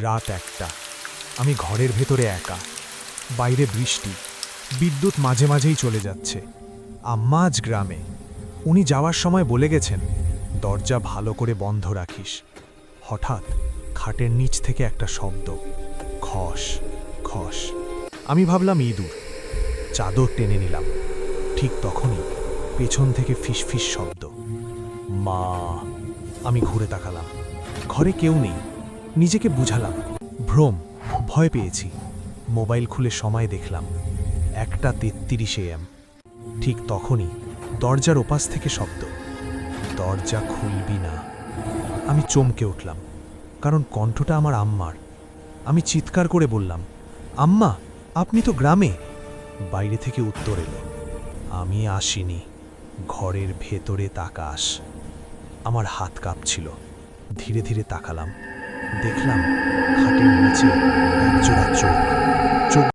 রাত একটা। আমি ঘরের ভেতরে একা। বাইরে বৃষ্টি। বিদ্যুৎ মাঝে মাঝেই চলে যাচ্ছে। আম্মা আজ গ্রামে। উনি যাওয়ার সময় বলে গেছেন, দরজা ভালো করে বন্ধ রাখিস। হঠাৎ খাটের নিচ থেকে একটা শব্দ, খস খস। আমি ভাবলাম, ইঁদুর। চাদর টেনে নিলাম। ঠিক তখনই পেছন থেকে ফিসফিস শব্দ। মা। আমি ঘুরে তাকালাম। ঘরে কেউ নেই। নিজেকে বুঝালাম। ভ্রম, ভয় পেয়েছি। মোবাইল খুলে সময় দেখলাম। একটা তেত্রিশে এম। ঠিক তখনই দরজার ওপাশ থেকে শব্দ। দরজা খুলবি না। আমি চমকে উঠলাম, কারণ কণ্ঠটা আমার আম্মার। আমি চিৎকার করে বললাম, আম্মা, আপনি তো গ্রামে? বাইরে থেকে উত্তর এলো, আমি আসিনি। ঘরের ভেতরে তাকাস। আমার হাত কাঁপছিল। ধীরে ধীরে তাকালাম। দেখলাম খাটের নিচে একজোড়া চোখ